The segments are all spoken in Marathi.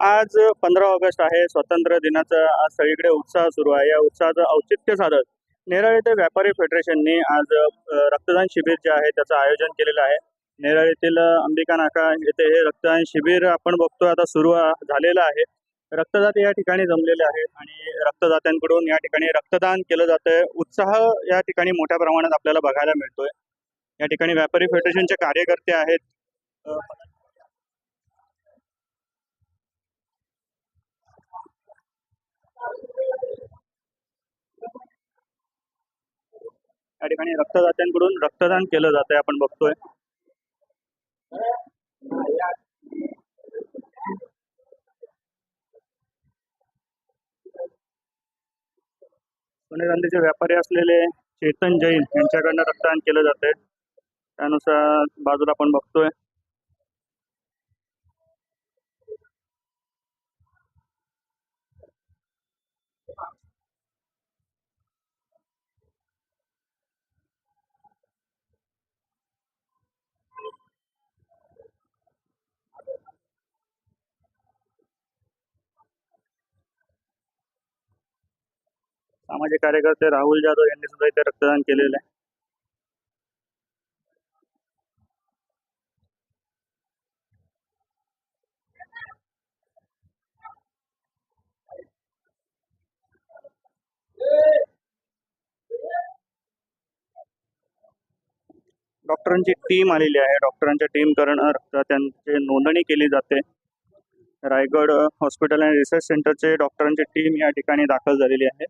आज पंधरा ऑगस्ट आहे स्वातंत्र्य दिनाचा आज सगळीकडे उत्साह सुरू आहे. या उत्साहाचं औचित्य साधत नेरळ येथे व्यापारी फेडरेशनने आज रक्तदान शिबिर जे आहे त्याचं आयोजन केलेलं आहे. नेरळ येथील अंबिका नाका येथे हे रक्तदान शिबिर आपण बघतोय आता सुरू झालेलं आहे. रक्तदाते या ठिकाणी जमलेले आहेत आणि रक्तदात्यांकडून या ठिकाणी रक्तदान केलं जातंय. उत्साह या ठिकाणी मोठ्या प्रमाणात आपल्याला बघायला मिळतोय. या ठिकाणी व्यापारी फेडरेशनचे कार्यकर्ते आहेत. या ठिकाणी रक्तदात्यांकडून रक्तदान केलं जातंय आपण बघतोय. सोने गांधीचे व्यापारी असलेले चेतन जैन यांच्याकडनं रक्तदान केलं जातंय. त्यानुसार बाजूला आपण बघतोय. सामाजिक कार्यकर्ते राहुल जाधव यांनी सुद्धा इथे रक्तदान केलेलं आहे. डॉक्टरांची टीम आलेली आहे. डॉक्टरांच्या टीम करणं त्यांची नोंदणी केली जाते. रायगड हॉस्पिटल अँड रिसर्च सेंटरचे डॉक्टरांची टीम या ठिकाणी दाखल झालेली आहे.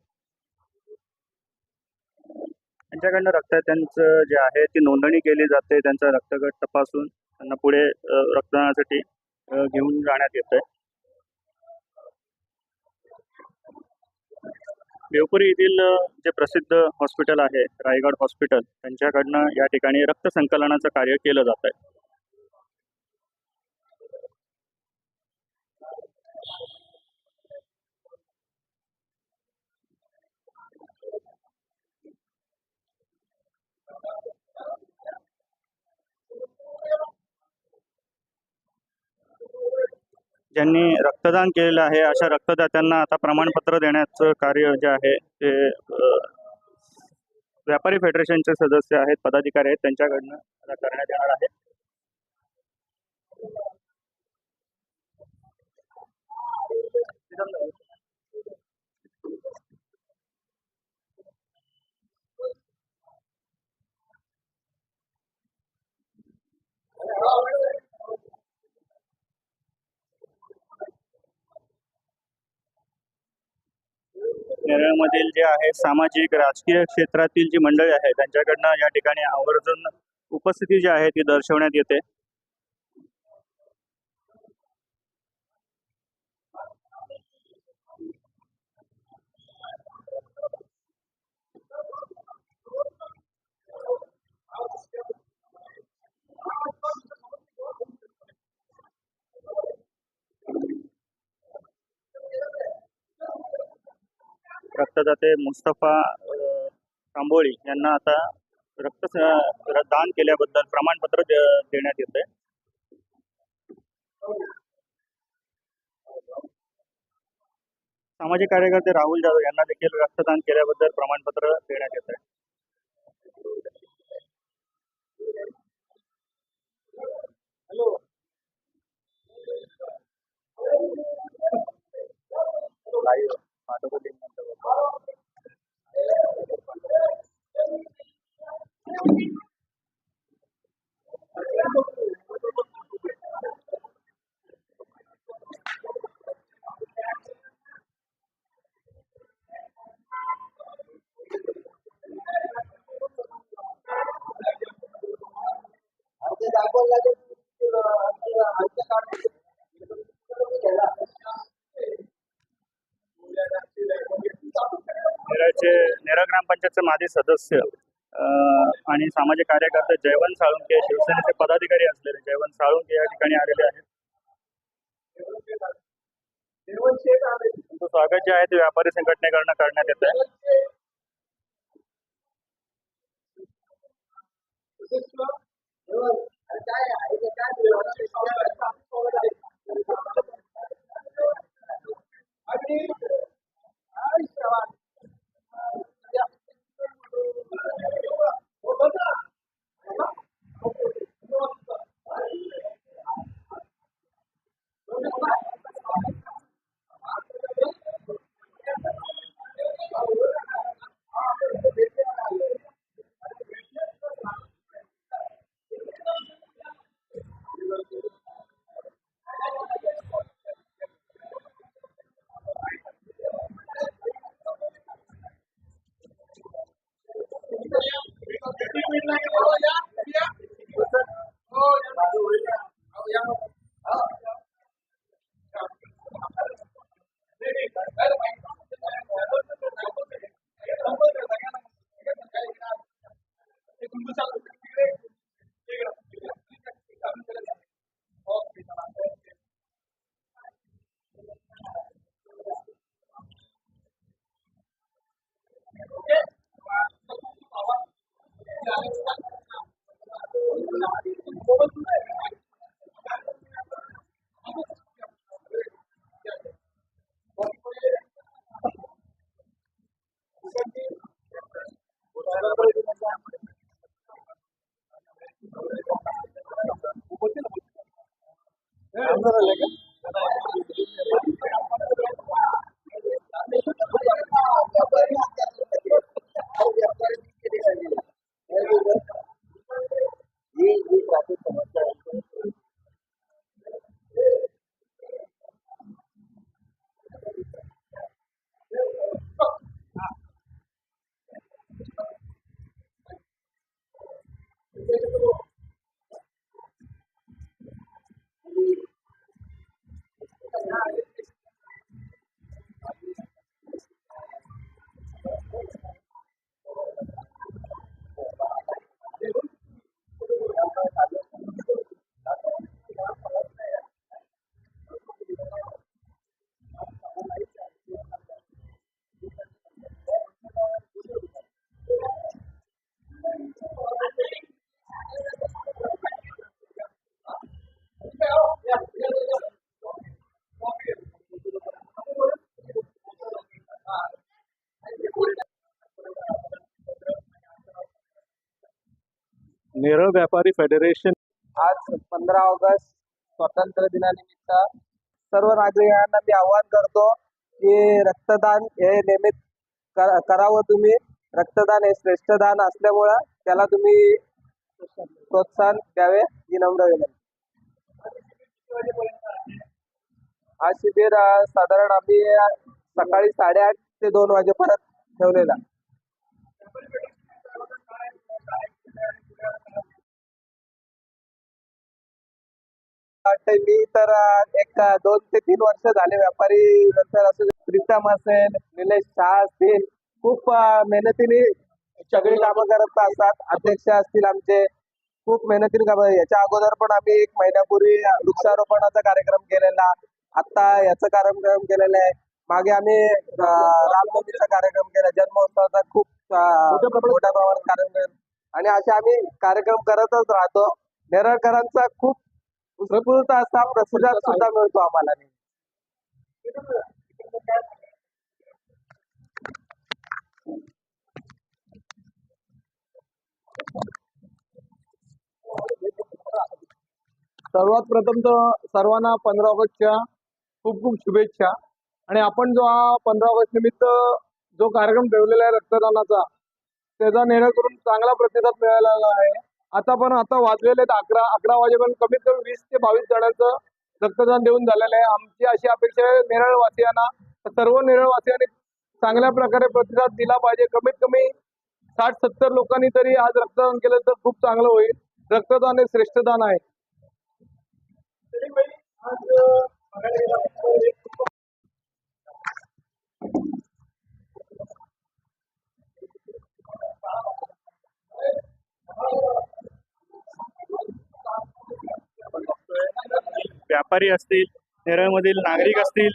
त्यांच्याकडनं रक्त त्यांचं जे आहे ती नोंदणी केली जाते त्यांचा रक्तगट तपासून त्यांना पुढे रक्तदानासाठी घेऊन जाण्यात येत आहे देवपुरी येथील जे प्रसिद्ध हॉस्पिटल आहे रायगड हॉस्पिटल त्यांच्याकडनं या ठिकाणी रक्त संकलनाचं कार्य केलं जात आहे ज्यांनी रक्तदान केलेलं आहे. अशा रक्तदात्यांना आता प्रमाणपत्र देण्याचं कार्य जे आहे ते व्यापारी फेडरेशनचे सदस्य आहेत पदाधिकारी आहेत त्यांच्याकडनं करण्यात येणार आहे. केरळमधील जे आहे सामाजिक राजकीय क्षेत्रातील जी मंडळी आहे त्यांच्याकडनं या ठिकाणी आवर्जून उपस्थिती जी आहे ती दर्शवण्यात येते. रक्तदाते मुस्तफा अ, तांबोळी यांना आता रक्त दान केल्याबद्दल प्रमाणपत्र देण्यात येत आहे सामाजिक कार्यकर्ते राहुल जाधव यांना देखील रक्तदान केल्याबद्दल प्रमाणपत्र देण्यात येत आहे नेरळचे ग्रामपंचायतचे माजी सदस्य आणि सामाजिक कार्यकर्ते जयवंत साळुंके शिवसेनेचे पदाधिकारी असलेले जयवंत साळुंके या ठिकाणी आलेले आहेत. स्वागत जे आहे ते व्यापारी संघटनेकडनं करण्यात येत आहे. 在家呀，一个家，主要稍微的商量，商。అందరూ లేక नेरळ व्यापारी फेडरेशन. आज पंधरा ऑगस्ट स्वातंत्र्य दिनानिमित्त सर्व नागरिकांना मी आवाहन करतो की रक्तदान हे नेहमी कर- करावं तुम्ही. रक्तदान हे श्रेष्ठ दान असल्यामुळं त्याला तुम्ही प्रोत्साहन द्यावे ही नम्र विनंती. हा शिबिर साधारण आम्ही सकाळी साडेआठ ते दोन वाजेपर्यंत ठेवलेला. मी तर एक दोन ते तीन वर्ष झाले व्यापारी नंतर असेल. प्रीतम असेल निलेश शाह असतील खूप मेहनतीने सगळी कामं करत असतात. अध्यक्ष असतील आमचे. खूप मेहनतीने काम याच्या अगोदर पण आम्ही एक महिन्यापूर्वी वृक्षारोपणाचा कार्यक्रम केलेला. आता याचा कार्यक्रम केलेला आहे. मागे आम्ही अं, रामनवमीचा कार्यक्रम केला. जन्मोत्सवाचा खूप मोठ्या प्रमाणात कार्यक्रम आणि असे आम्ही कार्यक्रम करतच राहतो. नेरळकरांचा खूप उत्स्फूर्त असा प्रतिसाद सुद्धा मिळतो आम्हाला. सर्वात प्रथम तर सर्वांना पंधरा ऑगस्टच्या खूप खूप शुभेच्छा. आणि आपण जो हा पंधरा ऑगस्ट निमित्त जो कार्यक्रम ठेवलेला आहे रक्तदानाचा त्याचा करून चांगला प्रतिसाद मिळालेला आहे. आता पण आता वाजलेले आहेत अकरा अकरा वाजेपर्यंत कमीत कमी वीस ते बावीस जणांचं रक्तदान देऊन झालेलं आहे. आमची अशी अपेक्षा आहे नेरळवासियांना सर्व नेरळवासियांनी चांगल्या प्रकारे प्रतिसाद दिला पाहिजे. कमीत कमी साठ सत्तर लोकांनी तरी आज रक्तदान केलं तर खूप चांगलं होईल. रक्तदान हे श्रेष्ठदान आहे. व्यापारी असतील नेरळमधील नागरिक असतील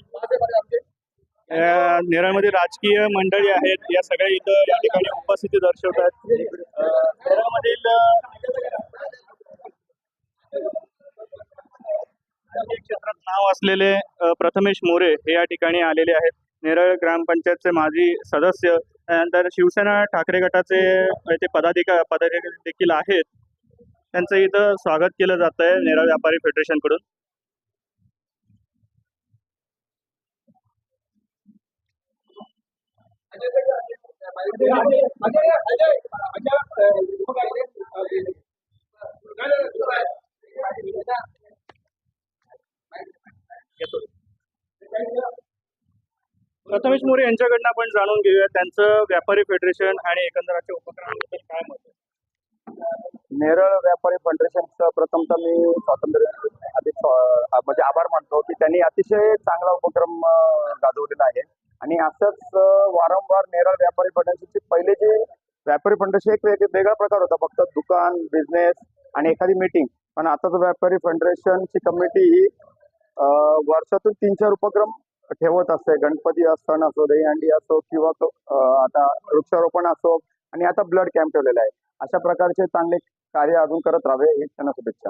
अ, नेरळमधील राजकीय मंडळी आहेत या सगळ्या इथं या ठिकाणी उपस्थिती दर्शवतात. नेरळमधील नाव असलेले प्रथमेश मोरे हे या ठिकाणी आलेले आहेत नेरळ ग्रामपंचायतचे माजी सदस्य त्यानंतर शिवसेना ठाकरे गटाचे ते पदाधिका पदाधिकारी देखील आहेत त्यांचं इथं स्वागत केलं जात आहे नेरळ व्यापारी फेडरेशन प्रथमेश मोरे यांच्याकडनं आपण जाणून घेऊया त्यांचं व्यापारी फेडरेशन आणि एकंदराच्या उपक्रमाबद्दल काय मत आहे? नेरळ व्यापारी फेडरेशनचं प्रथमतः मी स्वातंत्र्य आधी स्वा- म्हणजे आभार मानतो की त्यांनी अतिशय चांगला उपक्रम गाजवलेला आहे. आणि असंच वारंवार नेरळ व्यापारी फेडरेशनचे पहिले जे व्यापारी फेडरेशन एक वेग- वेगळा प्रकार होता. फक्त दुकान बिझनेस आणि एखादी मीटिंग पण आताच व्यापारी फेडरेशनची कमिटी ही वर्षातून तीन चार उपक्रम ठेवत असते. गणपती सण असो दहीहंडी असो किंवा आता वृक्षारोपण असो आणि आता ब्लड कॅम्प ठेवलेला आहे. अशा प्रकारचे चांगले कार्य अजून करत राहावे ही त्यांना शुभेच्छा